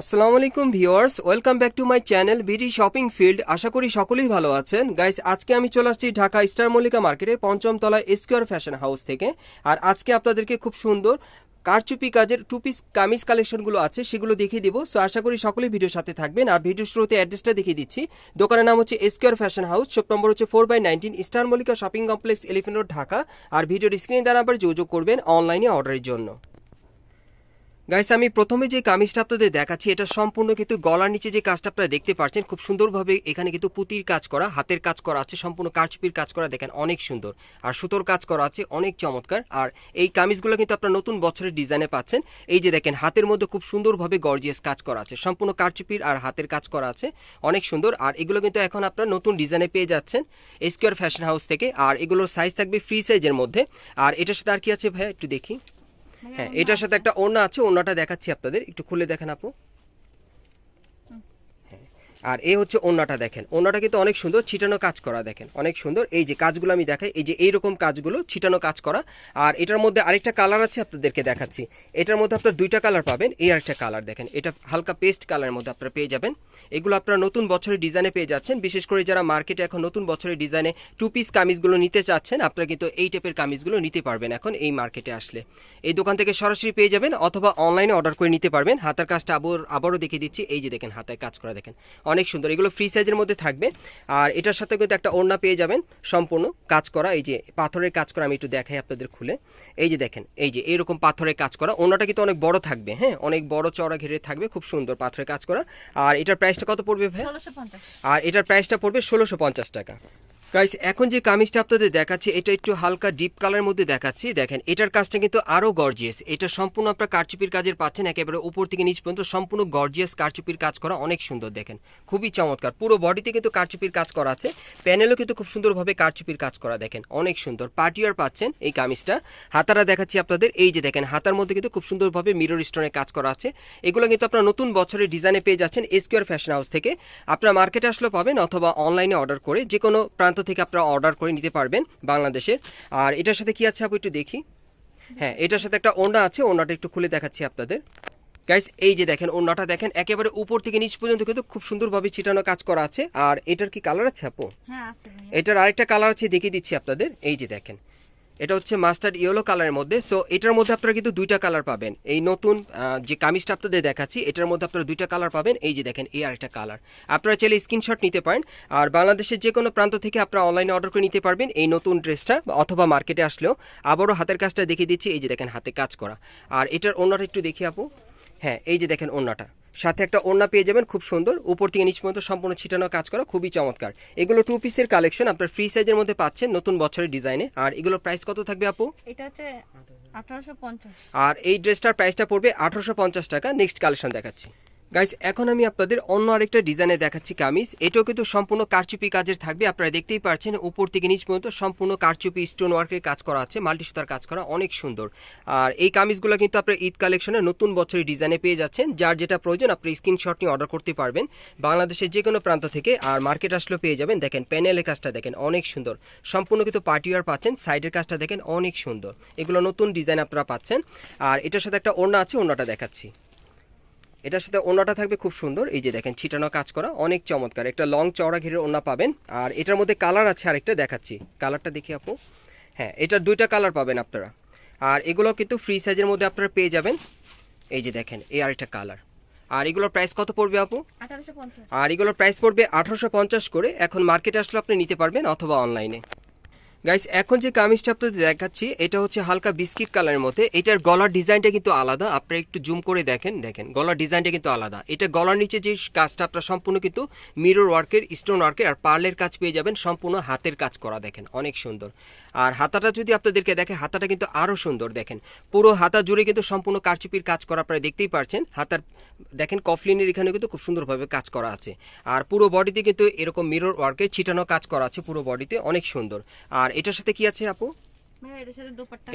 আসসালামু আলাইকুম viewers, welcome back to my channel BD shopping field. আশা করি সকলেই ভালো আছেন। গাইস, আজকে আমি চলে আসছি ঢাকা স্টার মল্লিকা মার্কেটে পঞ্চম তলায় স্কোয়ার ফ্যাশন হাউস থেকে। আর আজকে আপনাদেরকে খুব সুন্দর কারচুপি কাজের টু পিস কামিজ কালেকশনগুলো আছে, সেগুলো দেখিয়ে দিব। সো আশা করি সকলেই ভিডিওর সাথে থাকবেন। আর ভিডিও শুরুতে অ্যাড্রেসটা দেখিয়ে দিচ্ছি। দোকানের নাম হচ্ছে Square Fashion House, shop number হচ্ছে four by nineteen Star Mallika Shopping Complex, Elephant Road, Dhaka. আর ভিডিওর স্ক্রিনে দ্বারা আবার যোগাযোগ করবেন অনলাইনে অর্ডারের জন্য। গাইস আমি প্রথমে যে কামিজটা আপনাদের দেখাচ্ছি, এটা সম্পূর্ণ কিন্তু গলার নিচে যে কাজটা আপনারা দেখতে পাচ্ছেন, খুব সুন্দরভাবে এখানে কিন্তু পুতির কাজ করা, হাতের কাজ করা আছে, সম্পূর্ণ কারচুপির কাজ করা, দেখেন অনেক সুন্দর। আর সুতোর কাজ করা আছে, অনেক চমৎকার। আর এই কামিজগুলো কিন্তু আপনারা নতুন বছরের ডিজাইনে পাচ্ছেন। এই যে দেখেন, হাতের মধ্যে খুব সুন্দরভাবে গর্জিয়াস কাজ করা আছে, সম্পূর্ণ কারচুপির আর হাতের কাজ করা আছে, অনেক সুন্দর। আর এগুলো কিন্তু এখন আপনারা নতুন ডিজাইনে পেয়ে যাচ্ছেন স্কোয়ার ফ্যাশন হাউস থেকে। আর এগুলোর সাইজ থাকবে ফ্রি সাইজের মধ্যে। আর এটার সাথে আর কি আছে ভাইয়া? একটু দেখি। হ্যাঁ এটার সাথে একটা ওড়না আছে ওড়নাটা দেখাচ্ছি আপনাদের। একটু খুলে দেখেন আপু। আর এই হচ্ছে ওড়নাটা দেখেন। ওড়নাটা কিন্তু অনেক সুন্দর ছিটানো কাজ করা দেখেন। অনেক সুন্দর। এই যে কাজগুলো আমি দেখাই, এই যে এইরকম কাজগুলো ছিটানো কাজ করা। আর এটার মধ্যে আরেকটা কালার আছে আপনাদেরকে দেখাচ্ছি। এটার মধ্যে আপনার দুইটা কালার পাবেন, এই আরেকটা কালার দেখেন। এটা হালকা পেস্ট কালারের মধ্যে আপনারা পেয়ে যাবেন। এগুলো আপনারা নতুন বছরের ডিজাইনে পেয়ে যাচ্ছেন। বিশেষ করে যারা মার্কেটে এখন নতুন বছরের ডিজাইনে টু পিস কামিজগুলো নিতে চাচ্ছেন, আপনারা কিন্তু এই টাইপের কামিজগুলো নিতে পারবেন এখন এই মার্কেটে আসলে। এই দোকান থেকে সরাসরি পেয়ে যাবেন অথবা অনলাইনে অর্ডার করে নিতে পারবেন। হাতার কাজটা আবার আবারও দেখিয়ে দিচ্ছি। এই যে দেখেন হাতায় কাজ করা দেখেন। অনেক সুন্দর। এগুলো ফ্রি সাইজের মধ্যে থাকবে। আর এটার সাথে কিন্তু একটা ওড়না পেয়ে যাবেন সম্পূর্ণ কাজ করা। এই যে পাথরের কাজ করা আমি একটু দেখাই আপনাদের খুলে। এই যে দেখেন এই যে এরকম পাথরের কাজ করা। ওড়নাটা কিন্তু অনেক বড় থাকবে হ্যাঁ? অনেক বড় চড়া ঘিরে থাকবে খুব সুন্দর পাথরের কাজ করা। আর এটার প্রাইসটা কত পড়বে ভাই? আর এটার প্রাইসটা পড়বে ষোলোশো পঞ্চাশ টাকা। গাইস এখন যে কামিজটা আপনাদের দেখাচ্ছি, এটা একটু হালকা ডিপ কালারের মধ্যে দেখাচ্ছি। দেখেন, এটার কাজটা কিন্তু আরও গর্জিয়াস এটা সম্পূর্ণ আপনার কারচুপির কাজের পাচ্ছেন, একেবারে উপর থেকে নিচ পর্যন্ত সম্পূর্ণ গর্জিয়াস কারচুপির কাজ করা অনেক সুন্দর, দেখেন। খুবই চমৎকার। পুরো বডিতে কিন্তু কারচুপির কাজ করা আছে। প্যানেলও কিন্তু খুব সুন্দরভাবে কারচুপির কাজ করা, দেখেন, অনেক সুন্দর। পার্টিয়ার পাচ্ছেন এই কামিজটা। হাতারা দেখাচ্ছি আপনাদের, এই যে দেখেন, হাতার মধ্যে কিন্তু খুব সুন্দরভাবে মিরর স্টোনের কাজ করা আছে। এগুলো কিন্তু আপনারা নতুন বছরের ডিজাইনে পেয়ে যাচ্ছেন স্কোয়ার ফ্যাশন হাউস থেকে। আপনারা মার্কেটে আসলে পাবেন অথবা অনলাইনে অর্ডার করে যে কোনো প্রান্ত থেকে আপনারা অর্ডার করে নিতে পারবেন বাংলাদেশের আর এটার সাথে কি আছে আপু একটু দেখি? হ্যাঁ এটার সাথে একটা ওনা আছে ওনাটা একটু খুলে দেখাচ্ছি আপনাদের। গাইস এই যে দেখেন ওনাটা দেখেন একেবারে উপর থেকে নিচ পর্যন্ত কিন্তু খুব সুন্দরভাবে ছিটানো কাজ করা আছে। আর এটার কি কালার আছে আপু? হ্যাঁ আছে এটার আরেকটা কালার আছে দেখিয়ে দিচ্ছি আপনাদের। এই যে দেখেন এটা হচ্ছে মাস্টার্ড ইয়েলো কালারের মধ্যে। সো এটার মধ্যে আপনারা কিন্তু দুইটা কালার পাবেন। এই নতুন যে কামিজটা আপনাদের দেখাচ্ছি, এটার মধ্যে আপনারা দুইটা কালার পাবেন। এই যে দেখেন, এই আরেকটা কালার। আপনারা চাইলে স্ক্রিনশট নিতে পারেন। আর বাংলাদেশের যে কোনো প্রান্ত থেকে আপনারা অনলাইনে অর্ডার করে নিতে পারবেন এই নতুন ড্রেসটা, অথবা মার্কেটে আসলেও। আবারও হাতের কাজটা দেখিয়ে দিচ্ছি, এই যে দেখেন, হাতে কাজ করা। আর এটার অন্যটা একটু দেখি আপু। হ্যাঁ এই যে দেখেন ওড়নাটা। সাথে একটা ওড়না পেয়ে যাবেন খুব সুন্দর। উপর থেকে নিচ পর্যন্ত সম্পূর্ণ ছিটানো কাজ করা খুবই চমৎকার। এগুলো টু পিসের কালেকশন আপনার ফ্রি সাইজের মধ্যে পাচ্ছেন নতুন বছরের ডিজাইনে আর এগুলোর প্রাইস কত থাকবে আপু? এটা হচ্ছে আর এই ড্রেসটার প্রাইসটা পড়বে আঠারোশো পঞ্চাশ টাকা। নেক্সট কালেকশন দেখাচ্ছি। গাইস এখন আমি আপনাদের অন্য আরেকটা ডিজাইনে দেখাচ্ছি কামিজ। এটাও কিন্তু সম্পূর্ণ কারচুপি কাজের থাকবে। আপনারা দেখতেই পাচ্ছেন, উপর থেকে নিচ পর্যন্ত সম্পূর্ণ কারচুপি স্টোন ওয়ার্কের কাজ করা আছে। মাল্টি সুতার কাজ করা অনেক সুন্দর। আর এই কামিজগুলো কিন্তু আপনার ঈদ কালেকশনে নতুন বছরের ডিজাইনে পেয়ে যাচ্ছেন। যার যেটা প্রয়োজন, আপনি স্ক্রিনশট নিয়ে অর্ডার করতে পারবেন। বাংলাদেশের যে কোনো প্রান্ত থেকে আর মার্কেট আসলেও পেয়ে যাবেন। দেখেন প্যানেলের কাজটা দেখেন, অনেক সুন্দর। সম্পূর্ণ কিন্তু পার্টিওয়ার পাচ্ছেন। সাইডের কাজটা দেখেন, অনেক সুন্দর। এগুলো নতুন ডিজাইন আপনারা পাচ্ছেন। আর এটার সাথে একটা ওড়না আছে, ওড়নাটা দেখাচ্ছি। এটার সাথে ওনাটা থাকবে খুব সুন্দর। এই যে দেখেন ছিটানো কাজ করা অনেক চমৎকার। একটা লং চওড়া ঘিরের ওনা পাবেন। আর এটার মধ্যে কালার আছে আরেকটা দেখাচ্ছি। কালারটা দেখি আপু। হ্যাঁ এটার দুইটা কালার পাবেন আপনারা। আর এগুলো কিন্তু ফ্রি সাইজের মধ্যে আপনারা পেয়ে যাবেন। এই যে দেখেন এই আরেকটা কালার আর এগুলোর প্রাইস কত পড়বে আপু? আর এগুলোর প্রাইস পড়বে আঠারোশো পঞ্চাশ করে। এখন মার্কেটে আসলে আপনি নিতে পারবেন অথবা অনলাইনে গাইস এখন যে কামিজটা আপনাদের দেখাচ্ছি, এটা হচ্ছে হালকা বিস্কিট কালারের মধ্যে। এটার গলার ডিজাইনটা কিন্তু আলাদা। আপনারা একটু জুম করে দেখেন। দেখেন, গলার ডিজাইনটা কিন্তু আলাদা। এটা গলার নিচে যে কাজটা আপনারা সম্পূর্ণ কিন্তু মিরর ওয়ার্কের স্টোন ওয়ার্কের আর পার্লের কাজ পেয়ে যাবেন। সম্পূর্ণ হাতের কাজ করা দেখেন, অনেক সুন্দর। আর হাতাটা যদি আপনাদেরকে দেখে, হাতাটা কিন্তু আরও সুন্দর দেখেন। পুরো হাতা জুড়ে কিন্তু সম্পূর্ণ কারচুপির কাজ করা আপনারা দেখতেই পারছেন। হাতার, দেখেন, কফলিনের এখানে কিন্তু খুব সুন্দরভাবে কাজ করা আছে। আর পুরো বডিতে কিন্তু এরকম মিরর ওয়ার্কের ছিটানো কাজ করা আছে পুরো বডিতে অনেক সুন্দর। আর এটার সাথে কি আছে আপু?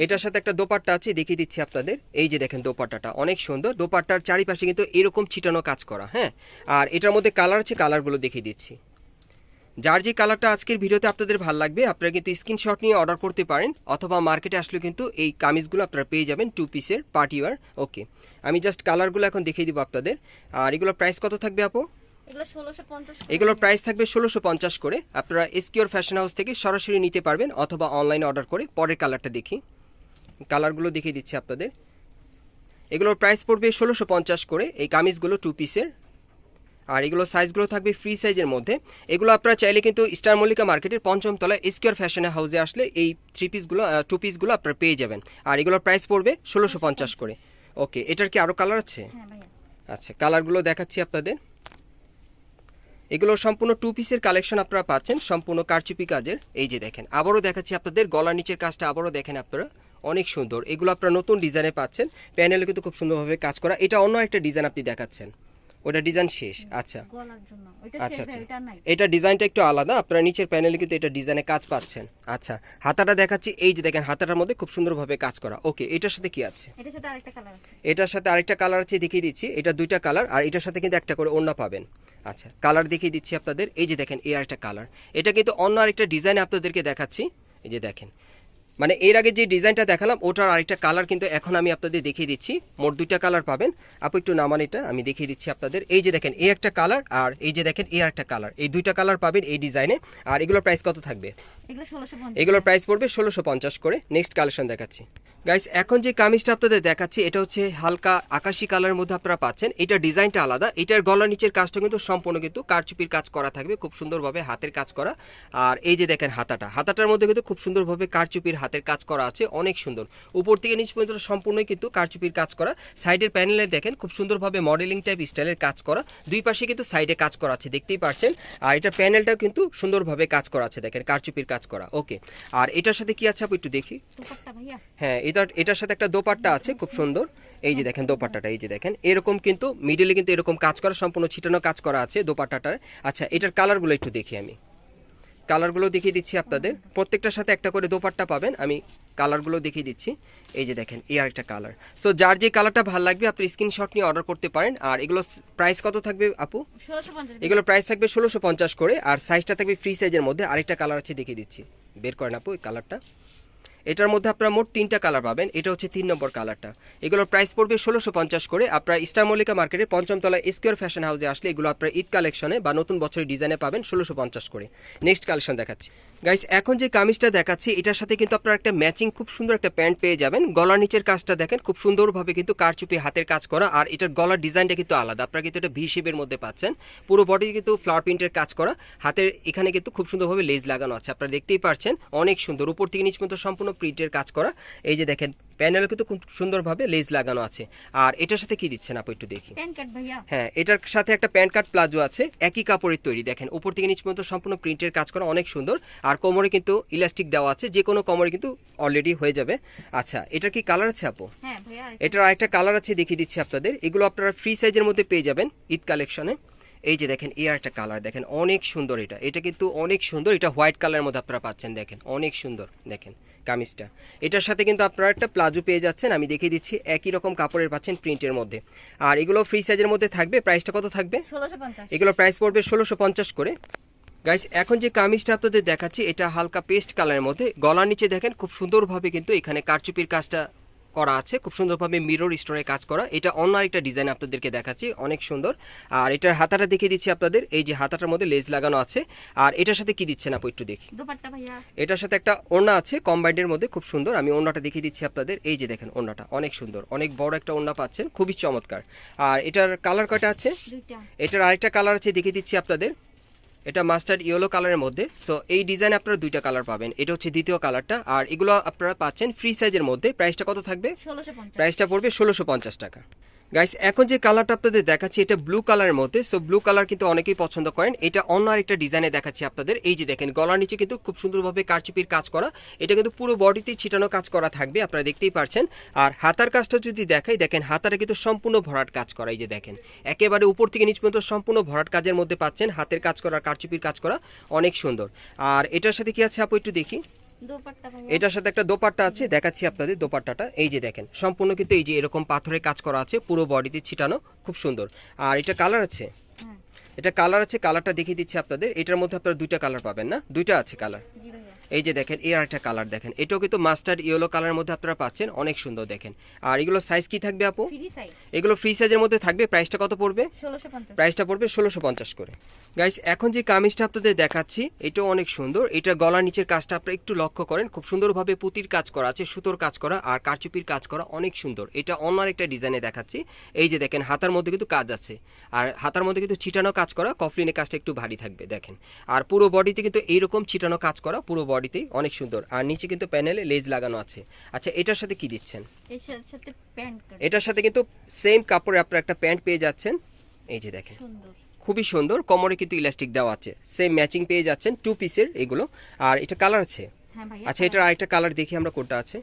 এটার সাথে একটা দোপাট্টা আছে দেখিয়ে দিচ্ছি আপনাদের। এই যে দেখেন দোপাট্টাটা অনেক সুন্দর। দোপাট্টার চারিপাশে কিন্তু এরকম ছিটানো কাজ করা হ্যাঁ? আর এটার মধ্যে কালার আছে কালারগুলো দেখিয়ে দিচ্ছি। যার যে কালারটা আজকের ভিডিওতে আপনাদের ভালো লাগবে আপনারা কিন্তু স্ক্রিনশট নিয়ে অর্ডার করতে পারেন অথবা মার্কেটে আসলে কিন্তু এই কামিজগুলো আপনারা পেয়ে যাবেন টু পিসের পার্টি ওয়ার ওকে আমি জাস্ট কালারগুলো এখন দেখিয়ে দিব আপনাদের। আর এগুলোর প্রাইস কত থাকবে আপু? এগুলোর প্রাইস থাকবে ষোলোশো পঞ্চাশ করে। আপনারা এসকিওর ফ্যাশন হাউস থেকে সরাসরি নিতে পারবেন অথবা অনলাইনে অর্ডার করে পরের কালারটা দেখি। কালারগুলো দেখিয়ে দিচ্ছি আপনাদের। এগুলোর প্রাইস পড়বে ষোলোশো পঞ্চাশ করে এই কামিজগুলো টু পিসের আর এগুলো সাইজগুলো থাকবে ফ্রি সাইজের মধ্যে। এগুলো আপনারা চাইলে কিন্তু স্টার মল্লিকা মার্কেটের পঞ্চম তলায় এসকিওর ফ্যাশন হাউসে আসলে এই থ্রি পিসগুলো টু পিসগুলো আপনারা পেয়ে যাবেন। আর এগুলোর প্রাইস পড়বে ষোলোশো পঞ্চাশ করে। ওকে এটার কি আরও কালার আছে? হ্যাঁ আচ্ছা কালারগুলো দেখাচ্ছি আপনাদের। এগুলো সম্পূর্ণ টু পিসের কালেকশন আপনারা পাচ্ছেন, সম্পূর্ণ কারচুপি কাজের। এই যে দেখেন, আবারও দেখাচ্ছি আপনাদের, গলার নিচের কাজটা আবারও দেখেন আপনারা, অনেক সুন্দর। এগুলো আপনারা নতুন ডিজাইনে পাচ্ছেন প্যানেলে কিন্তু খুব সুন্দরভাবে কাজ করা। এটা অন্য একটা ডিজাইন আপনি দেখাচ্ছেন। ওটা ডিজাইন শেষ আচ্ছা। গলার জন্য। ওইটা আচ্ছা আচ্ছা। এটা ডিজাইনটা একটু আলাদা আপনারা নিচের প্যানেলে কিন্তু এটা ডিজাইনে কাজ পাচ্ছেন। আচ্ছা হাতাটা দেখাচ্ছি এই যে দেখেন হাতাটার মধ্যে খুব সুন্দরভাবে কাজ করা। ওকে এটার সাথে কি আছে? এটার সাথে আরেকটা কালার আছে। এটার সাথে আরেকটা কালার আছে দেখিয়ে দিচ্ছি। এটা দুইটা কালার আর এটার সাথে কিন্তু একটা করে ওড়না পাবেন। আচ্ছা কালার দেখিয়ে দিচ্ছি আপনাদের। এই যে দেখেন এই আরেকটা কালার এটা কিন্তু অন্য আরেকটা ডিজাইন আপনাদেরকে দেখাচ্ছি। এই যে দেখেন মানে এর আগে যে ডিজাইনটা দেখালাম, ওটার আরেকটা কালার কিন্তু এখন আমি আপনাদের দেখিয়ে দিচ্ছি। মোট দুইটা কালার পাবেন। আপু একটু নামান এটা, আমি দেখিয়ে দিচ্ছি আপনাদের। এই যে দেখেন, এই একটা কালার আর এই যে দেখেন, এই একটা কালার এই দুইটা কালার পাবেন এই ডিজাইনে আর এগুলোর প্রাইস কত থাকবে? এগুলোর প্রাইস পড়বে ষোলোশো পঞ্চাশ করে। নেক্সট কালেকশন দেখাচ্ছি। গাইস এখন যে কামিজটা আপনাদের দেখাচ্ছি, এটা হচ্ছে হালকা আকাশি কালারের মধ্যে আপনারা পাচ্ছেন। ডিজাইনটা আলাদা। এটার গলার নিচের কাজটা কিন্তু সম্পূর্ণ কিন্তু কারচুপির কাজ করা থাকবে, খুব সুন্দরভাবে হাতের কাজ করা। আর এই যে দেখেন হাতাটা, হাতাটার মধ্যে কিন্তু খুব সুন্দরভাবে কারচুপির হাতের কাজ করা আছে, অনেক সুন্দর। উপর থেকে নিচ পর্যন্ত সম্পূর্ণই কিন্তু কারচুপির কাজ করা। সাইডের প্যানেলে দেখেন, খুব সুন্দরভাবে মডেলিং টাইপ স্টাইলের কাজ করা। দুই পাশে কিন্তু সাইডে কাজ করা আছে, দেখতেই পারছেন। আর এটা প্যানেলটাও কিন্তু সুন্দরভাবে কাজ করা আছে, দেখেন, কারচুপির কাজ করা। ওকে আর এটার সাথে কি আছে আপু একটু দেখি? হ্যাঁ এটা এটার সাথে একটা দোপাট্টা আছে খুব সুন্দর। এই যে দেখেন দোপাট্টাটা এই যে দেখেন। এরকম কিন্তু মিডিলে কিন্তু এরকম কাজ করা সম্পূর্ণ ছিটানো কাজ করা আছে দোপাট্টাটার। আচ্ছা এটার কালারগুলো একটু দেখি আমি। কালারগুলো দেখিয়ে দিচ্ছি আপনাদের। প্রত্যেকটার সাথে একটা করে দোপাট্টা পাবেন। আমি কালারগুলো দেখিয়ে দিচ্ছি। এই যে দেখেন এই আরেকটা কালার। সো যার যে কালারটা ভালো লাগবে আপনি স্ক্রিনশট নিয়ে অর্ডার করতে পারেন। আর এগুলো প্রাইস কত থাকবে আপু? এগুলো প্রাইস থাকবে ষোলোশো পঞ্চাশ করে। আর সাইজটা থাকবে ফ্রি সাইজের মধ্যে। আরেকটা কালার আছে দেখিয়ে দিচ্ছি। বের করেন আপু ওই কালারটা। এটার মধ্যে আপনারা মোট তিনটা কালার পাবেন। এটা হচ্ছে তিন নম্বর কালারটা। এগুলোর প্রাইস পড়বে ষোলোশো পঞ্চাশ করে। আপনারা ইস্টার মল্লিকা মার্কেটের পঞ্চম তলায় স্কোয়ার ফ্যাশন হাউসে আসলে এগুলো আপনারা ঈদ কালেকশনে বা নতুন বছরের ডিজাইনে পাবেন ষোলোশো পঞ্চাশ করে। নেক্সট কালেকশন দেখাচ্ছি। গাইস এখন যে কামিজটা দেখাচ্ছি, এটার সাথে কিন্তু আপনারা একটা ম্যাচিং খুব সুন্দর একটা প্যান্ট পেয়ে যাবেন। গলার নিচের কাজটা দেখেন, খুব সুন্দরভাবে কিন্তু কারচুপি হাতের কাজ করা আর এটার গলার ডিজাইনটা কিন্তু আলাদা। আপনারা কিন্তু এটা ভি মধ্যে পাচ্ছেন। পুরো বডি কিন্তু ফ্লাওয়ার প্রিন্টের কাজ করা। হাতের এখানে কিন্তু খুব সুন্দরভাবে লেজ লাগানো আছে। আপনারা দেখতেই পারছেন, অনেক সুন্দর। উপর থেকে নিচ পর্যন্ত সম্পূর্ণ প্রিন্টের কাজ করা। এই যে দেখেন প্যানেলে কিন্তু খুব সুন্দরভাবে লেজ লাগানো আছে। আর এটার সাথে কি দিচ্ছেন আপু একটু দেখি? হ্যাঁ এটার সাথে একটা প্যান্ট কার্ড প্লাজো আছে একই কাপড়ের তৈরি। দেখেন উপর থেকে নিচ পর্যন্ত সম্পূর্ণ প্রিন্টের কাজ করা অনেক সুন্দর। আর কোমরে কিন্তু ইলাস্টিক দেওয়া আছে যে কোনো কোমরে কিন্তু অলরেডি হয়ে যাবে। আচ্ছা এটার কি কালার আছে আপু? হ্যাঁ এটার আরেকটা কালার আছে দেখিয়ে দিচ্ছি আপনাদের। এগুলো আপনারা ফ্রি সাইজের মধ্যে পেয়ে যাবেন ঈদ কালেকশনে এই যে দেখেন এই একটা কালার দেখেন অনেক সুন্দর এটা। এটা কিন্তু অনেক সুন্দর এটা হোয়াইট কালারের মধ্যে আপনারা পাচ্ছেন দেখেন অনেক সুন্দর দেখেন কামিজটা। এটার সাথে কিন্তু আপনারা একটা প্লাজো পেয়ে যাচ্ছেন আমি দেখিয়ে দিচ্ছি একই রকম কাপড়ের পাচ্ছেন প্রিন্টের মধ্যে। আর এগুলো ফ্রি সাইজের মধ্যে থাকবে প্রাইসটা কত থাকবে? এগুলো প্রাইস পড়বে ষোলোশো পঞ্চাশ করে। গাইস এখন যে কামিজটা আপনাদের দেখাচ্ছি এটা হালকা পেস্ট কালারের মধ্যে। গলার নিচে দেখেন খুব সুন্দরভাবে কিন্তু এখানে কারচুপির কাজটা করা আছে। খুব সুন্দরভাবে মিরর স্টোনে কাজ করা। এটা অন্য আরেকটা ডিজাইন আপনাদেরকে দেখাচ্ছি। অনেক সুন্দর। আর এটার হাতাটা দেখিয়ে দিচ্ছি আপনাদের। এই যে হাতাটার মধ্যে লেজ লাগানো আছে। আর এটার সাথে কি দিচ্ছেন আপু একটু দেখি। এটার সাথে একটা ওড়না আছে কম্বাইন্ডের মধ্যে। খুব সুন্দর। আমি ওড়নাটা দেখিয়ে দিচ্ছি আপনাদের। এই যে দেখেন ওড়নাটা। অনেক সুন্দর। অনেক বড় একটা ওড়না পাচ্ছেন। খুবই চমৎকার। আর এটার কালার কয়টা আছে? এটার আরেকটা কালার আছে দেখিয়ে দিচ্ছি আপনাদের। এটা মাস্টার্ড ইয়েলো কালারের মধ্যে। সো এই ডিজাইন আপনারা দুইটা কালার পাবেন। এটা হচ্ছে দ্বিতীয় কালারটা। আর এগুলো আপনারা পাচ্ছেন ফ্রি সাইজের মধ্যে। প্রাইসটা কত থাকবে? প্রাইসটা পড়বে ষোলোশো পঞ্চাশ টাকা। গাইস এখন যে কালারটা আপনাদের দেখাচ্ছি, এটা ব্লু কালারের মধ্যে। সো ব্লু কালার কিন্তু অনেকেই পছন্দ করেন। এটা অন্য আরেকটা ডিজাইনে দেখাচ্ছি আপনাদের। এই যে দেখেন, গলার নিচে কিন্তু খুব সুন্দরভাবে কারচুপির কাজ করা। এটা কিন্তু পুরো বডিতে ছিটানো কাজ করা থাকবে, আপনারা দেখতেই পারছেন। আর হাতার কাজটা যদি দেখাই, দেখেন হাতারে কিন্তু সম্পূর্ণ ভরাট কাজ করা, এই যে দেখেন। একেবারে উপর থেকে নিচ পর্যন্ত সম্পূর্ণ ভরাট কাজের মধ্যে পাচ্ছেন হাতের কাজ করা, কারচুপির কাজ করা। অনেক সুন্দর। আর এটার সাথে কি আছে আপু, একটু দেখি। এটার সাথে একটা দোপাট্টা আছে দেখাচ্ছি আপনাদের দোপাট্টাটা। এই যে দেখেন সম্পূর্ণ কিন্তু এই যে এরকম পাথরের কাজ করা আছে পুরো বডিতে ছিটানো খুব সুন্দর। আর এটা কালার আছে? হ্যাঁ। এটা কালার আছে কালারটা দেখিয়ে দিচ্ছি আপনাদের। এটার মধ্যে আপনারা দুইটা কালার পাবেন না? দুইটা আছে কালার। এই যে দেখেন এর একটা কালার দেখেন। এটাও কিন্তু মাস্টার্ড ইয়েলো কালারের মধ্যে আপনারা পাচ্ছেন অনেক সুন্দর দেখেন। আর এগুলো সাইজ কি থাকবে আপু? ফ্রি সাইজ এগুলো ফ্রি সাইজের মধ্যে থাকবে প্রাইসটা কত পড়বে? প্রাইসটা পড়বে ষোলোশো পঞ্চাশ করে। গাইস এখন যে কামিজটা আপনাদের দেখাচ্ছি এটাও অনেক সুন্দর। এটা গলার নিচের কাজটা আপনারা একটু লক্ষ্য করেন খুব সুন্দরভাবে পুতির কাজ করা আছে সুতোর কাজ করা আর কারচুপির কাজ করা অনেক সুন্দর। এটা অন্য একটা ডিজাইনে দেখাচ্ছি। এই যে দেখেন হাতার মধ্যে কিন্তু কাজ আছে। আর হাতার মধ্যে কিন্তু ছিটানো কাজ করা কফলিনের কাজটা একটু ভারী থাকবে দেখেন। আর পুরো বডিতে কিন্তু এইরকম ছিটানো কাজ করা পুরো বডিতেই অনেক সুন্দর। আর নিচে কিন্তু প্যানেলে লেজ লাগানো আছে। আচ্ছা এটার সাথে কি দিচ্ছেন? এটার সাথে কিন্তু সেম কাপড়ে আপনারা একটা প্যান্ট পেয়ে যাচ্ছেন। এই যে দেখেন। খুবই সুন্দর। কোমরে কিন্তু ইলাস্টিক দেওয়া আছে। সেম ম্যাচিং পেয়ে যাচ্ছেন টু পিসের এগুলো। আর এটা কালার আছে? হ্যাঁ আচ্ছা এটার আরেকটা কালার দেখি আমরা কোনটা আছে।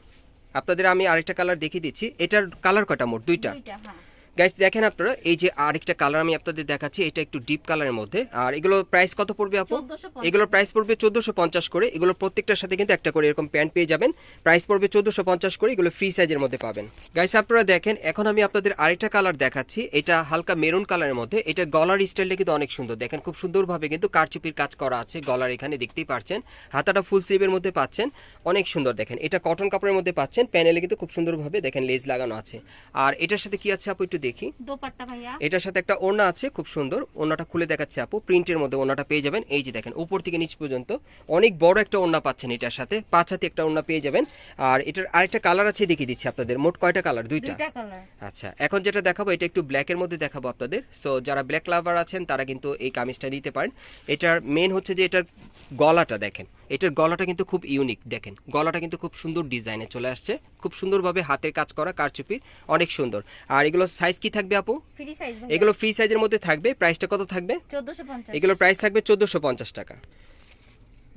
আপনাদের আমি আরেকটা কালার দেখিয়ে দিচ্ছি। এটার কালার কটা মোট? দুইটা? দুইটা হ্যাঁ। গাইস দেখেন আপনারা এই যে আরেকটা কালার আমি আপনাদের দেখাচ্ছি এটা একটু ডিপ কালারের মধ্যে। আর এগুলো প্রাইস কত পড়বে আপু? এগুলো প্রাইস পড়বে চোদ্দোশো পঞ্চাশ করে। এগুলো প্রত্যেকটার সাথে কিন্তু একটা করে এরকম প্যান্ট পেয়ে যাবেন। প্রাইস পড়বে চোদ্দোশো পঞ্চাশ করে এগুলো ফ্রি সাইজের মধ্যে পাবেন। গাইস আপনারা দেখেন এখন আমি আপনাদের আরেকটা কালার দেখাচ্ছি। এটা হালকা মেরুন কালারের মধ্যে। এটা গলার স্টাইলটা কিন্তু অনেক সুন্দর। দেখেন খুব সুন্দরভাবে কিন্তু কারচুপির কাজ করা আছে গলার এখানে দেখতেই পাচ্ছেন। হাতাটা ফুল স্লিভের মধ্যে পাচ্ছেন। অনেক সুন্দর দেখেন। এটা কটন কাপড়ের মধ্যে পাচ্ছেন। প্যানেলে কিন্তু খুব সুন্দরভাবে দেখেন লেজ লাগানো আছে। আর এটার সাথে কি আছে আপু একটু দেখি। দোপাট্টা ভাইয়া। এটার সাথে একটা ওড়না আছে খুব সুন্দর। ওড়নাটা খুলে দেখাচ্ছে আপু। প্রিন্টের মধ্যে ওড়নাটা পেয়ে যাবেন। এই যে দেখেন উপর থেকে নিচ পর্যন্ত। অনেক বড় একটা ওড়না পাচ্ছেন এটার সাথে। পাঁচ হাতে একটা ওড়না পেয়ে যাবেন। আর এটার আরেকটা কালার আছে দেখিয়ে দিচ্ছি আপনাদের। মোট কয়টা কালার? দুইটা? দুইটা আচ্ছা এখন যেটা দেখাবো এটা একটু ব্ল্যাকের মধ্যে দেখাবো আপনাদের। সো যারা ব্ল্যাক লাভার আছেন তারা কিন্তু এই কামিজটা নিতে পারেন। এটার মেন হচ্ছে যে এটার গলাটা দেখেন। এটার গলাটা কিন্তু খুব ইউনিক দেখেন। গলাটা কিন্তু খুব সুন্দর ডিজাইনে চলে আসছে। খুব সুন্দরভাবে হাতের কাজ করা কারচুপির অনেক সুন্দর। আর এগুলো সাইজ কি থাকবে আপু? ফ্রি সাইজ এগুলো ফ্রি সাইজের মধ্যে থাকবে। প্রাইসটা কত থাকবে? এগুলো এগুলোর প্রাইস থাকবে চোদ্দোশো পঞ্চাশ টাকা।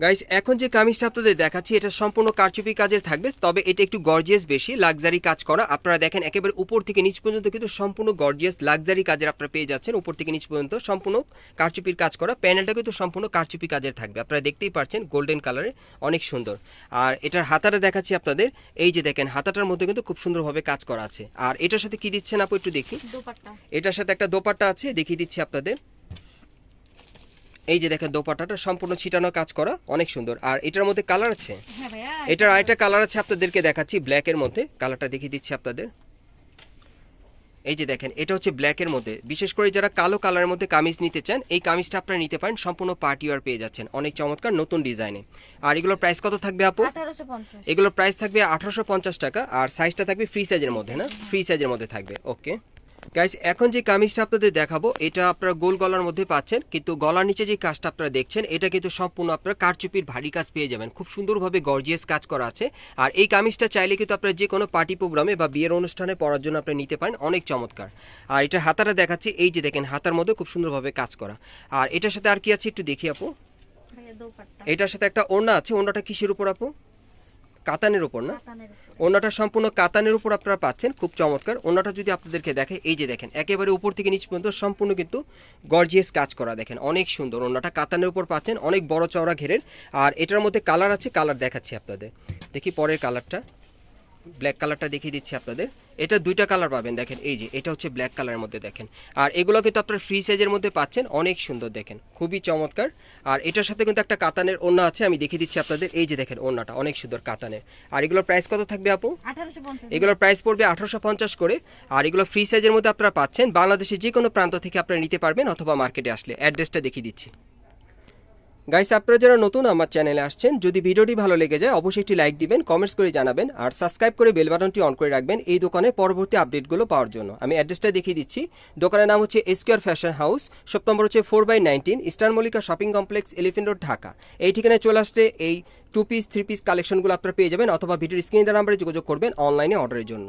গাইস এখন যে কামিজটা আপনাদের দেখাচ্ছি এটা সম্পূর্ণ কারচুপি কাজের থাকবে তবে এটা একটু গর্জিয়াস বেশি লাক্সারি কাজ করা। আপনারা দেখেন একেবারে উপর থেকে নিচ পর্যন্ত কিন্তু সম্পূর্ণ গর্জিয়াস লাক্সারি কাজের আপনারা পেয়ে যাচ্ছেন। উপর থেকে নিচ পর্যন্ত সম্পূর্ণ কারচুপির কাজ করা। প্যানেলটা কিন্তু সম্পূর্ণ কারচুপি কাজের থাকবে। আপনারা দেখতেই পাচ্ছেন গোল্ডেন কালারে অনেক সুন্দর। আর এটার হাতাটা দেখাচ্ছি আপনাদের। এই যে দেখেন হাতাটার মধ্যে কিন্তু খুব সুন্দরভাবে কাজ করা আছে। আর এটার সাথে কি দিচ্ছেন আপু একটু দেখি? দোপাট্টা। এটার সাথে একটা দোপাট্টা আছে দেখিয়ে দিচ্ছি আপনাদের। এই যে দেখেন দোপাট্টাটা সম্পূর্ণ ছিটানো কাজ করা অনেক সুন্দর। আর এটার মধ্যে কালার আছে? হ্যাঁ এটার আরেকটা কালার আছে আপনাদেরকে দেখাচ্ছি ব্ল্যাকের মধ্যে। কালারটা দেখিয়ে দিচ্ছি আপনাদের। এই যে দেখেন এটা হচ্ছে ব্ল্যাকের মধ্যে। বিশেষ করে যারা কালো কালারের মধ্যে কামিজ নিতে চান এই কামিজটা আপনারা নিতে পারেন সম্পূর্ণ পার্টি ওয়ার পেয়ে যাচ্ছেন। অনেক চমৎকার নতুন ডিজাইনে। আর এগুলোর প্রাইস কত থাকবে আপু? এগুলোর প্রাইস থাকবে আঠারোশো পঞ্চাশ টাকা আর সাইজটা থাকবে ফ্রি সাইজের মধ্যে না? ফ্রি সাইজের মধ্যে থাকবে। ওকে গাইস এখন যে কামিজটা আপনাদের দেখাবো এটা আপনারা গোল গলার মধ্যে পাচ্ছেন কিন্তু গলার নিচে যে কাজটা আপনারা দেখছেন এটা কিন্তু সম্পূর্ণ আপনারা কারচুপির ভারী কাজ পেয়ে যাবেন। খুব সুন্দরভাবে গর্জিয়াস কাজ করা আছে। আর এই কামিজটা চাইলে কিন্তু আপনারা যে কোনো পার্টি প্রোগ্রামে বা বিয়ের অনুষ্ঠানে পড়ার জন্য আপনি নিতে পারেন অনেক চমৎকার। আর এটা হাতাটা দেখাচ্ছি এই যে দেখেন হাতার মধ্যে খুব সুন্দরভাবে কাজ করা। আর এটার সাথে আর কি আছে একটু দেখি আপু? এটার সাথে একটা ওড়না আছে ওড়নাটা কিসের উপর আপু? কাতানের উপর না? ওনাটা সম্পূর্ণ কাতানের উপর আপনারা পাচ্ছেন খুব চমৎকার। ওনাটা যদি আপনাদেরকে দেখে এই যে দেখেন একেবারে উপর থেকে নিচ পর্যন্ত সম্পূর্ণ কিন্তু গর্জিয়াস কাজ করা দেখেন অনেক সুন্দর। ওনাটা কাতানের উপর পাচ্ছেন অনেক বড় চওড়া ঘেরের। আর এটার মধ্যে কালার আছে কালার দেখাচ্ছি আপনাদের। দেখি পরের কালারটা। ব্ল্যাক কালারটা দেখিয়ে দিচ্ছি আপনাদের। এটা দুইটা কালার পাবেন দেখেন এই যে এটা হচ্ছে ব্ল্যাক কালারের মধ্যে দেখেন। আর এগুলো কিন্তু আপনার ফ্রি সাইজের মধ্যে পাচ্ছেন অনেক সুন্দর দেখেন খুবই চমৎকার। আর এটার সাথে কিন্তু একটা কাতানের ওড়না আছে আমি দেখিয়ে দিচ্ছি আপনাদের এই যে দেখেন ওড়নাটা অনেক সুন্দর কাতানের। আর এগুলোর প্রাইস কত থাকবে আপু? এগুলোর প্রাইস পড়বে আঠারোশো পঞ্চাশ করে। আর এগুলো ফ্রি সাইজের মধ্যে আপনারা পাচ্ছেন বাংলাদেশের যে কোনো প্রান্ত থেকে আপনারা নিতে পারবেন অথবা মার্কেটে আসলে। অ্যাড্রেসটা দেখিয়ে দিচ্ছি। গাইস আপনারা যারা নতুন আমার চ্যানেলে আসছেন, যদি ভিডিওটি ভালো লেগে যায়, অবশ্যই একটি লাইক দিবেন কমেন্টস করে জানাবেন, আর সাবস্ক্রাইব করে বেল বাটনটি অন করে রাখবেন এই দোকানে পরবর্তী আপডেটগুলো পাওয়ার জন্য। আমি অ্যাড্রেসটা দেখিয়ে দিচ্ছি। দোকানের নাম হচ্ছে Esquire Fashion House shop number হচ্ছে four by nineteen Star Mallika Shopping Complex Elephant Road Dhaka. এই ঠিকানায় চলে আসলে এই টু পিস থ্রি পিস কালেকশনগুলো আপনারা পেয়ে যাবেন, অথবা ভিডিওর স্ক্রিনের নাম্বারে যোগাযোগ করবেন অনলাইনে অর্ডারের জন্য।